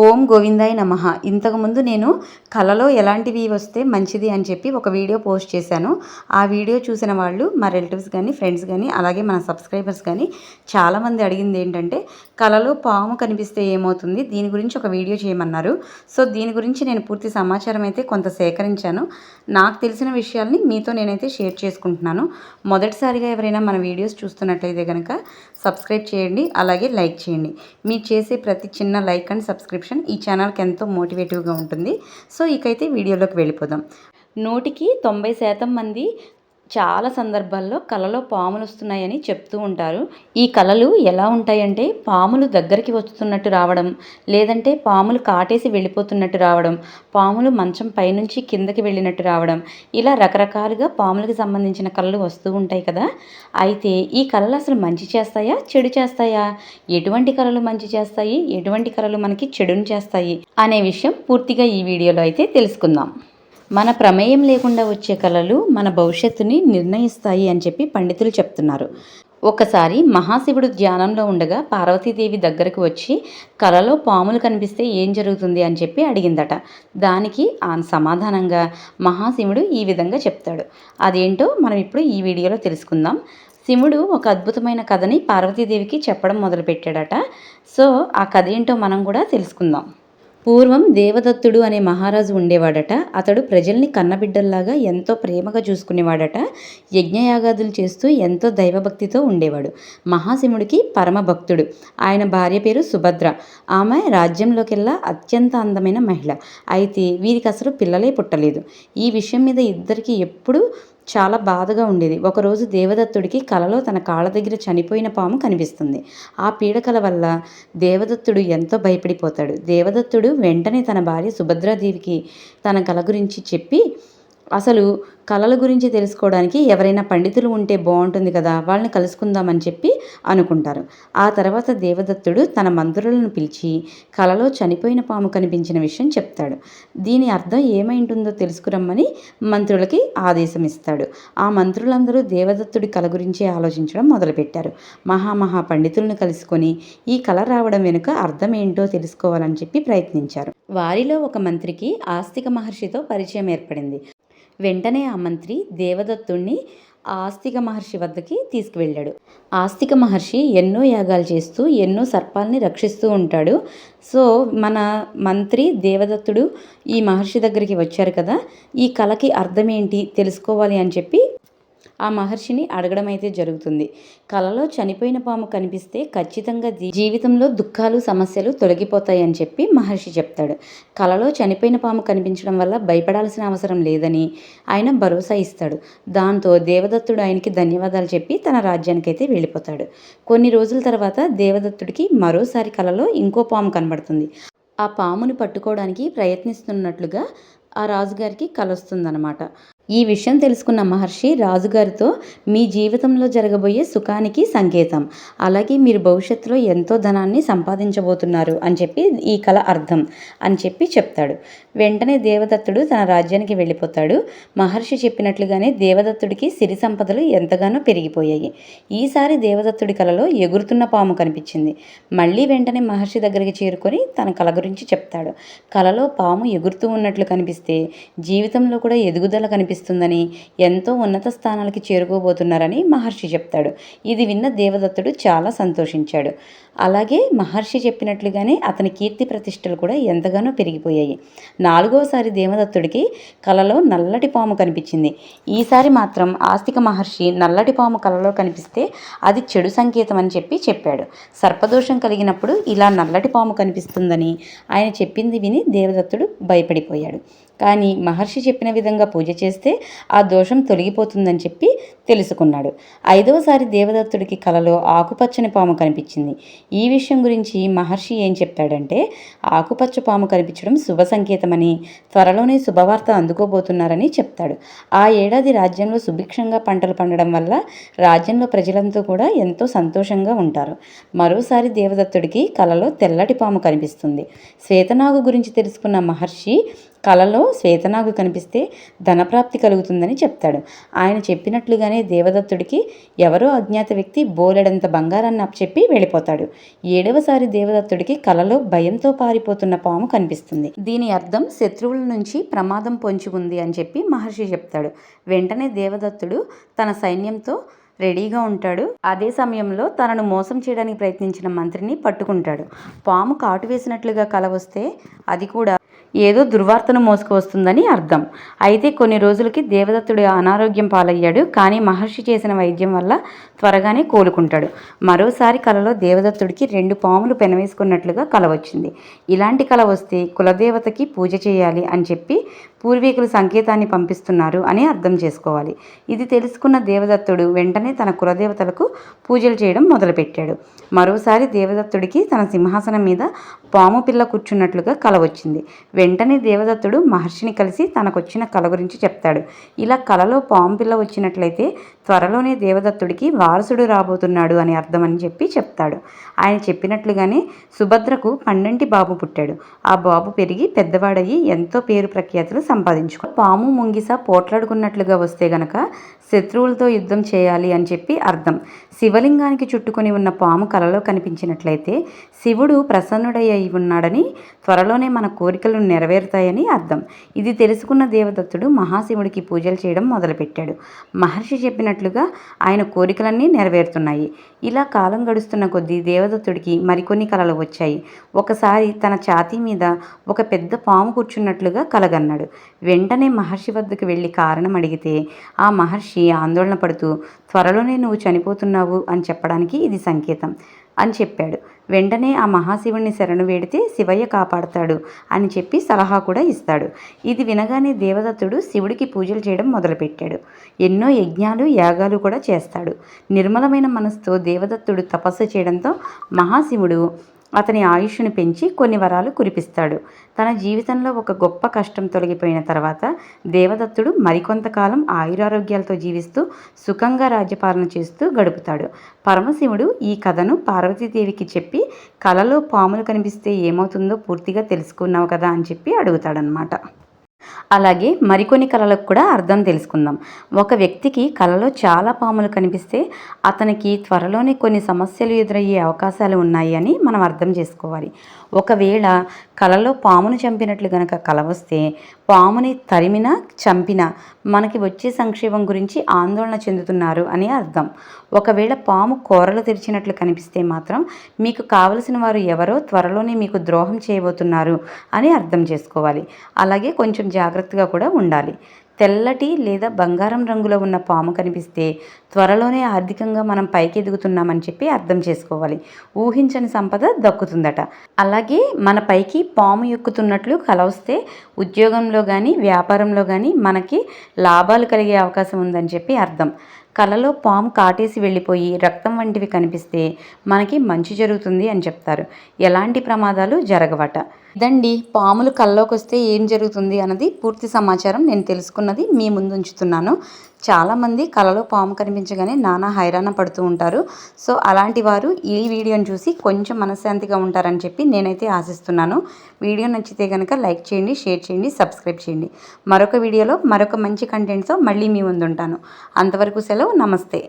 ఓం గోవిందాయ నమ. ఇంతకుముందు నేను కళలో ఎలాంటివి వస్తే మంచిది అని చెప్పి ఒక వీడియో పోస్ట్ చేశాను. ఆ వీడియో చూసిన వాళ్ళు మా రిలేటివ్స్ కానీ ఫ్రెండ్స్ కానీ అలాగే మన సబ్స్క్రైబర్స్ కానీ చాలామంది అడిగింది ఏంటంటే కళలో పాము కనిపిస్తే ఏమవుతుంది? దీని గురించి ఒక వీడియో చేయమన్నారు. సో దీని గురించి నేను పూర్తి సమాచారం అయితే కొంత సేకరించాను. నాకు తెలిసిన విషయాల్ని మీతో నేనైతే షేర్ చేసుకుంటున్నాను. మొదటిసారిగా ఎవరైనా మన వీడియోస్ చూస్తున్నట్లయితే కనుక సబ్స్క్రైబ్ చేయండి అలాగే లైక్ చేయండి. మీరు చేసే ప్రతి చిన్న లైక్ అండ్ సబ్స్క్రిప్షన్ ఈ ఛానల్కి ఎంతో మోటివేటివ్గా ఉంటుంది. సో ఇకైతే వీడియోలోకి వెళ్ళిపోదాం. నూటికి తొంభై శాతం మంది చాలా సందర్భాల్లో కళలో పాములు వస్తున్నాయని చెప్తూ ఉంటారు. ఈ కళలు ఎలా ఉంటాయంటే పాములు దగ్గరికి వస్తున్నట్టు రావడం లేదంటే పాములు కాటేసి వెళ్ళిపోతున్నట్టు రావడం పాములు మంచం పైనుంచి కిందకి వెళ్ళినట్టు రావడం ఇలా రకరకాలుగా పాములకు సంబంధించిన కళలు వస్తూ ఉంటాయి కదా. అయితే ఈ కళలు అసలు మంచి చేస్తాయా చెడు చేస్తాయా? ఎటువంటి కళలు మంచి చేస్తాయి ఎటువంటి కళలు మనకి చెడును చేస్తాయి? అనే విషయం పూర్తిగా ఈ వీడియోలో అయితే తెలుసుకుందాం. మన ప్రమేయం లేకుండా వచ్చే కళలు మన భవిష్యత్తుని నిర్ణయిస్తాయి అని చెప్పి పండితులు చెప్తున్నారు. ఒకసారి మహాశివుడు ధ్యానంలో ఉండగా పార్వతీదేవి దగ్గరకు వచ్చి కలలో పాములు కనిపిస్తే ఏం జరుగుతుంది? అని చెప్పి అడిగిందట. దానికి ఆ సమాధానంగా మహాశివుడు ఈ విధంగా చెప్తాడు. అదేంటో మనం ఇప్పుడు ఈ వీడియోలో తెలుసుకుందాం. శివుడు ఒక అద్భుతమైన కథని పార్వతీదేవికి చెప్పడం మొదలుపెట్టాడట. సో ఆ కథ ఏంటో మనం కూడా తెలుసుకుందాం. పూర్వం దేవదత్తుడు అనే మహారాజు ఉండేవాడట. అతడు ప్రజల్ని కన్నబిడ్డల్లాగా ఎంతో ప్రేమగా చూసుకునేవాడట. యజ్ఞయాగాదులు చేస్తూ ఎంతో దైవభక్తితో ఉండేవాడు. మహాశివుడికి పరమభక్తుడు. ఆయన భార్య పేరు సుభద్ర. ఆమె రాజ్యంలోకెల్లా అత్యంత అందమైన మహిళ. అయితే వీరికి అసలు పిల్లలే పుట్టలేదు. ఈ విషయం మీద ఇద్దరికి ఎప్పుడూ చాలా బాధగా ఉండేది. ఒకరోజు దేవదత్తుడికి కలలో తన కాళ్ళ దగ్గర చనిపోయిన పాము కనిపిస్తుంది. ఆ పీడకల వల్ల దేవదత్తుడు ఎంతో భయపడిపోతాడు. దేవదత్తుడు వెంటనే తన భార్య సుభద్రాదేవికి తన కల గురించి చెప్పి అసలు కళల గురించి తెలుసుకోవడానికి ఎవరైనా పండితులు ఉంటే బాగుంటుంది కదా వాళ్ళని కలుసుకుందామని చెప్పి అనుకుంటారు. ఆ తర్వాత దేవదత్తుడు తన మంత్రులను పిలిచి కలలో చనిపోయిన పాము కనిపించిన విషయం చెప్తాడు. దీని అర్థం ఏమైంటుందో తెలుసుకురమ్మని మంత్రులకి ఆదేశం ఇస్తాడు ఆ మంత్రులందరూ దేవదత్తుడి కళ గురించి ఆలోచించడం మొదలుపెట్టారు. మహామహా పండితులను కలుసుకొని ఈ కళ రావడం వెనుక అర్థం ఏంటో తెలుసుకోవాలని చెప్పి ప్రయత్నించారు. వారిలో ఒక మంత్రికి ఆస్తిక మహర్షితో పరిచయం ఏర్పడింది. వెంటనే ఆ మంత్రి దేవదత్తుణ్ణి ఆస్తిక మహర్షి వద్దకి తీసుకువెళ్ళాడు. ఆస్తిక మహర్షి ఎన్నో యాగాలు చేస్తూ ఎన్నో సర్పాల్ని రక్షిస్తూ ఉంటాడు. సో మన మంత్రి దేవదత్తుడు ఈ మహర్షి దగ్గరికి వచ్చారు కదా ఈ కళకి అర్థం ఏంటి తెలుసుకోవాలి అని చెప్పి ఆ మహర్షిని అడగడం అయితే జరుగుతుంది. కలలో చనిపోయిన పాము కనిపిస్తే ఖచ్చితంగా జీవితంలో దుఃఖాలు సమస్యలు తొలగిపోతాయని చెప్పి మహర్షి చెప్తాడు. కలలో చనిపోయిన పాము కనిపించడం వల్ల భయపడాల్సిన అవసరం లేదని ఆయన భరోసా ఇస్తాడు. దాంతో దేవదత్తుడు ఆయనకి ధన్యవాదాలు చెప్పి తన రాజ్యానికి అయితే వెళ్ళిపోతాడు. కొన్ని రోజుల తర్వాత దేవదత్తుడికి మరోసారి కలలో ఇంకో పాము కనబడుతుంది. ఆ పాముని పట్టుకోవడానికి ప్రయత్నిస్తున్నట్లుగా ఆ రాజుగారికి కలొస్తుందన్నమాట. ఈ విషయం తెలుసుకున్న మహర్షి రాజుగారితో మీ జీవితంలో జరగబోయే సుఖానికి సంకేతం. అలాగే మీరు భవిష్యత్తులో ఎంతో ధనాన్ని సంపాదించబోతున్నారు అని చెప్పి ఈ కళ అర్థం అని చెప్పి చెప్తాడు. వెంటనే దేవదత్తుడు తన రాజ్యానికి వెళ్ళిపోతాడు. మహర్షి చెప్పినట్లుగానే దేవదత్తుడికి సిరి సంపదలు ఎంతగానో పెరిగిపోయాయి. ఈసారి దేవదత్తుడి కలలో ఎగురుతున్న పాము కనిపించింది. మళ్ళీ వెంటనే మహర్షి దగ్గరికి చేరుకొని తన కళ గురించి చెప్తాడు. కలలో పాము ఎగురుతూ ఉన్నట్లు కనిపిస్తే జీవితంలో కూడా ఎదుగుదల కనిపిస్తుంది. కనిపిస్తుందని ఎంతో ఉన్నత స్థానాలకి చేరుకోబోతున్నారని మహర్షి చెప్తాడు. ఇది విన్న దేవదత్తుడు చాలా సంతోషించాడు. అలాగే మహర్షి చెప్పినట్లుగానే అతని కీర్తి ప్రతిష్టలు కూడా ఎంతగానో పెరిగిపోయాయి. నాలుగోసారి దేవదత్తుడికి కలలో నల్లటి పాము కనిపించింది. ఈసారి మాత్రం ఆస్తిక మహర్షి నల్లటి పాము కలలో కనిపిస్తే అది చెడు సంకేతం అని చెప్పి చెప్పాడు. సర్పదోషం కలిగినప్పుడు ఇలా నల్లటి పాము కనిపిస్తుందని ఆయన చెప్పింది విని దేవదత్తుడు భయపడిపోయాడు. కానీ మహర్షి చెప్పిన విధంగా పూజ చేస్తే ఆ దోషం తొలగిపోతుందని చెప్పి తెలుసుకున్నాడు. ఐదవసారి దేవదత్తుడికి కలలో ఆకుపచ్చని పాము కనిపించింది. ఈ విషయం గురించి మహర్షి ఏం చెప్పాడంటే ఆకుపచ్చ పాము కనిపించడం శుభ సంకేతమని త్వరలోనే శుభవార్త అందుకోబోతున్నారని చెప్తాడు. ఆ ఏడాది రాజ్యంలో సుభిక్షంగా పంటలు పండడం వల్ల రాజ్యంలో ప్రజలంతా కూడా ఎంతో సంతోషంగా ఉంటారు. మరోసారి దేవదత్తుడికి కలలో తెల్లటి పాము కనిపిస్తుంది. శ్వేతనాగు గురించి తెలుసుకున్న మహర్షి కలలో శ్వేతనాగు కనిపిస్తే ధనప్రాప్తి కలుగుతుందని చెప్తాడు. ఆయన చెప్పినట్లుగానే దేవదత్తుడికి ఎవరో అజ్ఞాత వ్యక్తి బోలెడంత బంగారాన్ని అప్పచెప్పి వెళ్ళిపోతాడు. ఏడవసారి దేవదత్తుడికి కలలో భయంతో పారిపోతున్న పాము కనిపిస్తుంది. దీని అర్థం శత్రువుల నుంచి ప్రమాదం పొంచి ఉంది అని చెప్పి మహర్షి చెప్తాడు. వెంటనే దేవదత్తుడు తన సైన్యంతో రెడీగా ఉంటాడు. అదే సమయంలో తనను మోసం చేయడానికి ప్రయత్నించిన మంత్రిని పట్టుకుంటాడు. పాము కాటు వేసినట్లుగా కల వస్తే అది కూడా ఏదో దుర్వార్తను మోసుకువస్తుందని అర్థం. అయితే కొన్ని రోజులకి దేవదత్తుడు అనారోగ్యం పాలయ్యాడు. కానీ మహర్షి చేసిన వైద్యం వల్ల త్వరగానే కోలుకుంటాడు. మరోసారి కలలో దేవదత్తుడికి రెండు పాములు పెనవేసుకున్నట్లుగా కల వచ్చింది. ఇలాంటి కల వస్తే కులదేవతకి పూజ చేయాలి అని చెప్పి పూర్వీకులు సంకేతాన్ని పంపిస్తున్నారు అని అర్థం చేసుకోవాలి. ఇది తెలుసుకున్న దేవదత్తుడు వెంటనే తన కులదేవతలకు పూజలు చేయడం మొదలుపెట్టాడు. మరోసారి దేవదత్తుడికి తన సింహాసనం మీద పాము పిల్ల కూర్చున్నట్లుగా కల వచ్చింది. వెంటనే దేవదత్తుడు మహర్షిని కలిసి తనకొచ్చిన కల గురించి చెప్తాడు. ఇలా కలలో పాము పిల్ల వచ్చినట్లయితే త్వరలోనే దేవదత్తుడికి వారసుడు రాబోతున్నాడు అని అర్థమని చెప్పి చెప్తాడు. ఆయన చెప్పినట్లుగానే సుభద్రకు పన్నెంటి బాబు పుట్టాడు. ఆ బాబు పెరిగి పెద్దవాడయ్యి ఎంతో పేరు ప్రఖ్యాతులు సంపాదించుకో. పాము ముంగిస పోట్లాడుకున్నట్లుగా వస్తే గనక శత్రువులతో యుద్ధం చేయాలి అని చెప్పి అర్థం. శివలింగానికి చుట్టుకొని ఉన్న పాము కలలో కనిపించినట్లయితే శివుడు ప్రసన్నుడయ్యి ఉన్నాడని త్వరలోనే మన కోరికలు నెరవేరుతాయని అర్థం. ఇది తెలుసుకున్న దేవదత్తుడు మహాశివుడికి పూజలు చేయడం మొదలుపెట్టాడు. మహర్షి చెప్పినట్లుగా ఆయన కోరికలన్నీ నెరవేరుతున్నాయి. ఇలా కాలం గడుస్తున్న కొద్దీ దేవదత్తుడికి మరికొన్ని కలలు వచ్చాయి. ఒకసారి తన ఛాతీ మీద ఒక పెద్ద పాము కూర్చున్నట్లుగా కలగన్నాడు. వెంటనే మహర్షి వద్దకు వెళ్ళి కారణం అడిగితే ఆ మహర్షి ఆందోళన పడుతూ త్వరలోనే నువ్వు చనిపోతున్నావు అని చెప్పడానికి ఇది సంకేతం అని చెప్పాడు. వెంటనే ఆ మహాశివుణ్ణి శరణు వేడితే శివయ్య కాపాడతాడు అని చెప్పి సలహా కూడా ఇస్తాడు. ఇది వినగానే దేవదత్తుడు శివుడికి పూజలు చేయడం మొదలుపెట్టాడు. ఎన్నో యజ్ఞాలు యాగాలు కూడా చేస్తాడు. నిర్మలమైన మనసుతో దేవదత్తుడు తపస్సు చేయడంతో మహాశివుడు అతని ఆయుష్ను పెంచి కొన్ని వరాలు కురిపిస్తాడు. తన జీవితంలో ఒక గొప్ప కష్టం తొలగిపోయిన తర్వాత దేవదత్తుడు మరికొంతకాలం ఆయురారోగ్యాలతో జీవిస్తూ సుఖంగా రాజ్యపాలన చేస్తూ గడుపుతాడు. పరమశివుడు ఈ కథను పార్వతీదేవికి చెప్పి కలలో పాములు కనిపిస్తే ఏమవుతుందో పూర్తిగా తెలుసుకున్నావు కదా అని చెప్పి అడుగుతాడనమాట అలాగే మరికొన్ని కళలకు కూడా అర్థం తెలుసుకుందాం. ఒక వ్యక్తికి కళలో చాలా పాములు కనిపిస్తే అతనికి త్వరలోనే కొన్ని సమస్యలు ఎదురయ్యే అవకాశాలు ఉన్నాయి అని మనం అర్థం చేసుకోవాలి. ఒకవేళ కలలో పామును చంపినట్లు గనక కల వస్తే పాముని తరిమిన చంపిన మనకి వచ్చే సంక్షేమం గురించి ఆందోళన చెందుతున్నారు అని అర్థం. ఒకవేళ పాము కూరలు తెరిచినట్లు కనిపిస్తే మాత్రం మీకు కావలసిన వారు ఎవరో త్వరలోనే మీకు ద్రోహం చేయబోతున్నారు అని అర్థం చేసుకోవాలి. అలాగే కొంచెం జాగ్రత్త జాగ్రత్తగా కూడా ఉండాలి. తెల్లటి లేదా బంగారం రంగులో ఉన్న పాము కనిపిస్తే త్వరలోనే ఆర్థికంగా మనం పైకి ఎదుగుతున్నామని చెప్పి అర్థం చేసుకోవాలి. ఊహించని సంపద దక్కుతుందట. అలాగే మన పైకి పాము ఎక్కుతున్నట్లు కలవస్తే ఉద్యోగంలో కానీ వ్యాపారంలో కానీ మనకి లాభాలు కలిగే అవకాశం ఉందని చెప్పి అర్థం. కలలో పాము కాటేసి వెళ్ళిపోయి రక్తం వంటివి కనిపిస్తే మనకి మంచి జరుగుతుంది అని చెప్తారు. ఎలాంటి ప్రమాదాలు జరగవట. ఇదండి. పాములు కల్లోకి వస్తే ఏం జరుగుతుంది అన్నది పూర్తి సమాచారం నేను తెలుసుకున్నది మీ ముందు ఉంచుతున్నాను. చాలామంది కలలో పాము కనిపించగానే నానా హైరాణ పడుతూ ఉంటారు. సో అలాంటి వారు ఈ వీడియోని చూసి కొంచెం మనశ్శాంతిగా ఉంటారని చెప్పి నేనైతే ఆశిస్తున్నాను. వీడియో నచ్చితే కనుక లైక్ చేయండి షేర్ చేయండి సబ్స్క్రైబ్ చేయండి. మరొక వీడియోలో మరొక మంచి కంటెంట్తో మళ్ళీ మీ ముందు ఉంటాను అంతవరకు సెలవు నమస్తే.